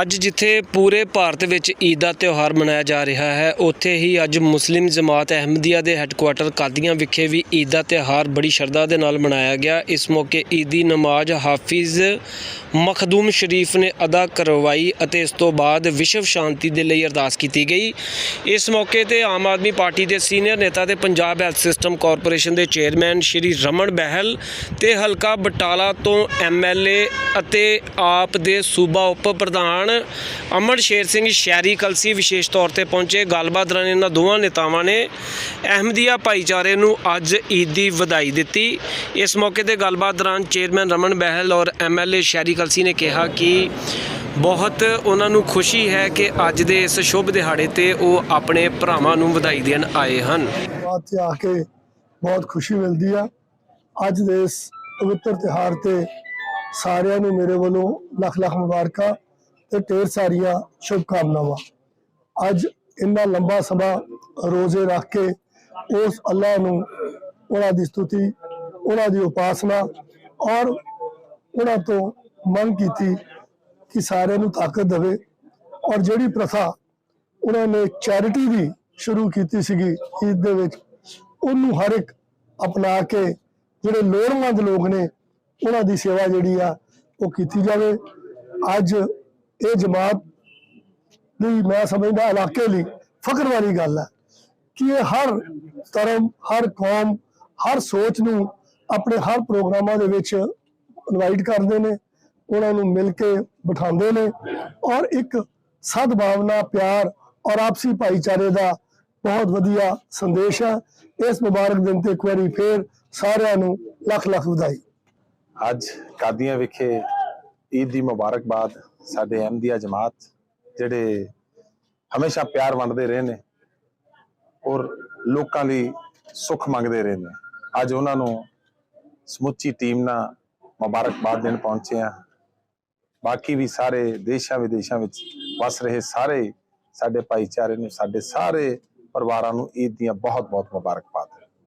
ਅੱਜ ਜਿੱਥੇ ਪੂਰੇ ਭਾਰਤ ਵਿੱਚ ਈਦ ਦਾ ਤਿਉਹਾਰ ਮਨਾਇਆ ਜਾ ਰਿਹਾ ਹੈ, ਉੱਥੇ ਹੀ ਅੱਜ ਮੁਸਲਿਮ ਜਮਾਤ ਅਹਿਮਦੀਆ ਦੇ ਹੈੱਡਕੁਆਟਰ ਕਾਦੀਆਂ ਵਿਖੇ ਵੀ ਈਦ ਦਾ ਤਿਉਹਾਰ ਬੜੀ ਸ਼ਰਧਾ ਦੇ ਨਾਲ ਮਨਾਇਆ ਗਿਆ। ਇਸ ਮੌਕੇ ਈਦੀ ਨਮਾਜ਼ ਹਾਫਿਜ਼ ਮਖਦੂਮ ਸ਼ਰੀਫ ਨੇ ਅਦਾ ਕਰਵਾਈ ਅਤੇ ਇਸ ਤੋਂ ਬਾਅਦ ਵਿਸ਼ਵ ਸ਼ਾਂਤੀ ਦੇ ਲਈ ਅਰਦਾਸ ਕੀਤੀ ਗਈ। ਇਸ ਮੌਕੇ ਤੇ ਆਮ ਆਦਮੀ ਪਾਰਟੀ ਦੇ ਸੀਨੀਅਰ ਨੇਤਾ ਤੇ ਪੰਜਾਬ ਹੈਲਥ ਸਿਸਟਮ ਕਾਰਪੋਰੇਸ਼ਨ ਦੇ ਚੇਅਰਮੈਨ ਸ਼੍ਰੀ ਰਮਨ ਬਹਿਲ ਤੇ ਹਲਕਾ ਬਟਾਲਾ ਤੋਂ ਐਮਐਲਏ ਅਤੇ ਆਪ ਦੇ ਸੂਬਾ ਉਪ ਪ੍ਰਧਾਨ ਅਮਰ ਸ਼ੇਰ ਸਿੰਘ ਸ਼ਹਿਰੀ ਕਲਸੀ ਵਿਸ਼ੇਸ਼ ਤੌਰ ਤੇ ਪਹੁੰਚੇ। ਗੱਲਬਾਤ ਦੌਰਾਨ ਇਹਨਾਂ ਦੋਵਾਂ ਨੇਤਾਵਾਂ ਨੇ ਅਹਿਮਦੀਆ ਭਾਈਚਾਰੇ ਨੂੰ ਅੱਜ ਈਦ ਦੀ ਵਧਾਈ ਦਿੱਤੀ। ਇਸ ਮੌਕੇ ਤੇ ਗੱਲਬਾਤ ਦੌਰਾਨ ਚੇਅਰਮੈਨ ਰਮਨ ਬਹਿਲ ਔਰ ਐਮਐਲਏ ਸ਼ਹਿਰੀ ਕਲਸੀ ਨੇ ਕਿਹਾ ਕਿ ਬਹੁਤ ਉਹਨਾਂ ਨੂੰ ਖੁਸ਼ੀ ਹੈ ਕਿ ਅੱਜ ਦੇ ਇਸ ਸ਼ੁਭ ਦਿਹਾੜੇ ਤੇ ਉਹ ਆਪਣੇ ਭਰਾਵਾਂ ਨੂੰ ਵਧਾਈ ਦੇਣ ਆਏ ਹਨ। ਬਾਤ ਤੇ ਆ ਕੇ ਬਹੁਤ ਖੁਸ਼ੀ ਮਿਲਦੀ ਆ। ਅੱਜ ਦੇ ਇਸ ਪਵਿੱਤਰ ਤਿਹਾਰ ਤੇ ਸਾਰਿਆਂ ਨੂੰ ਮੇਰੇ ਵੱਲੋਂ ਲੱਖ ਲੱਖ ਮੁਬਾਰਕਾਂ ਤੇ ਢੇਰ ਸਾਰੀਆਂ ਸ਼ੁਭ ਕਾਮਨਾਵਾਂ ਅੱਜ ਇੰਨਾ ਲੰਬਾ ਸਮਾਂ ਰੋਜ਼ੇ ਰੱਖ ਕੇ ਉਸ ਅੱਲਾ ਨੂੰ ਉਹਨਾਂ ਦੀ ਸਤੁਤੀ, ਉਹਨਾਂ ਦੀ ਉਪਾਸਨਾ ਔਰ ਉਹਨਾਂ ਤੋਂ ਮੰਗ ਕੀਤੀ ਕਿ ਸਾਰਿਆਂ ਨੂੰ ਤਾਕਤ ਦੇਵੇ ਔਰ ਜਿਹੜੀ ਪ੍ਰਥਾ ਉਹਨਾਂ ਨੇ ਚੈਰਿਟੀ ਦੀ ਸ਼ੁਰੂ ਕੀਤੀ ਸੀਗੀ ਈਦ ਦੇ ਵਿੱਚ, ਉਹਨੂੰ ਹਰ ਇੱਕ ਅਪਣਾ ਕੇ ਜਿਹੜੇ ਲੋੜਵੰਦ ਲੋਕ ਨੇ ਉਹਨਾਂ ਦੀ ਸੇਵਾ ਜਿਹੜੀ ਆ ਉਹ ਕੀਤੀ ਜਾਵੇ। ਅੱਜ ਇਹ ਜਮਾਤ ਲਈ ਮੈਂ ਸਮਝਦਾ ਇਲਾਕੇ ਲਈ ਫਖਰ ਵਾਲੀ ਗੱਲ ਹੈ ਕਿ ਇਹ ਹਰ ਧਰਮ, ਹਰ ਕੌਮ, ਹਰ ਸੋਚ ਨੂੰ ਆਪਣੇ ਹਰ ਪ੍ਰੋਗਰਾਮਾਂ ਦੇ ਵਿੱਚ ਇਨਵਾਈਟ ਕਰਦੇ ਨੇ, ਉਹਨਾਂ ਨੂੰ ਮਿਲ ਕੇ ਬਿਠਾਉਂਦੇ ਨੇ ਔਰ ਇੱਕ ਸਦਭਾਵਨਾ, ਪਿਆਰ ਔਰ ਆਪਸੀ ਭਾਈਚਾਰੇ ਦਾ ਬਹੁਤ ਵਧੀਆ ਸੰਦੇਸ਼ ਹੈ ਇਸ ਮੁਬਾਰਕ ਦਿਨ ਤੇ ਇੱਕ ਵਾਰੀ ਫੇਰ ਸਾਰਿਆਂ ਨੂੰ ਲੱਖ ਲੱਖ ਵਧਾਈ। ਅੱਜ ਕਾਦੀਆਂ ਵਿਖੇ ਈਦ ਦੀ ਮੁਬਾਰਕਬਾਦ ਸਾਡੇ ਅਹਿਮਦੀਆ ਜਮਾਤ ਜਿਹੜੇ ਹਮੇਸ਼ਾ ਪਿਆਰ ਵੰਡਦੇ ਰਹੇ ਨੇ ਔਰ ਲੋਕਾਂ ਲਈ ਸੁੱਖ ਮੰਗਦੇ ਰਹੇ ਨੇ। ਅੱਜ ਉਹਨਾਂ ਨੂੰ ਸਮੁੱਚੀ ਟੀਮ ਨਾਲ ਮੁਬਾਰਕਬਾਦ ਦੇਣ ਪਹੁੰਚੇ ਆ ਬਾਕੀ ਵੀ ਸਾਰੇ ਦੇਸ਼ਾਂ ਵਿਦੇਸ਼ਾਂ ਵਿੱਚ ਵਸ ਰਹੇ ਸਾਰੇ ਸਾਡੇ ਭਾਈਚਾਰੇ ਨੂੰ, ਸਾਡੇ ਸਾਰੇ ਪਰਿਵਾਰਾਂ ਨੂੰ ਈਦ ਦੀਆਂ ਬਹੁਤ ਬਹੁਤ ਮੁਬਾਰਕਬਾਦ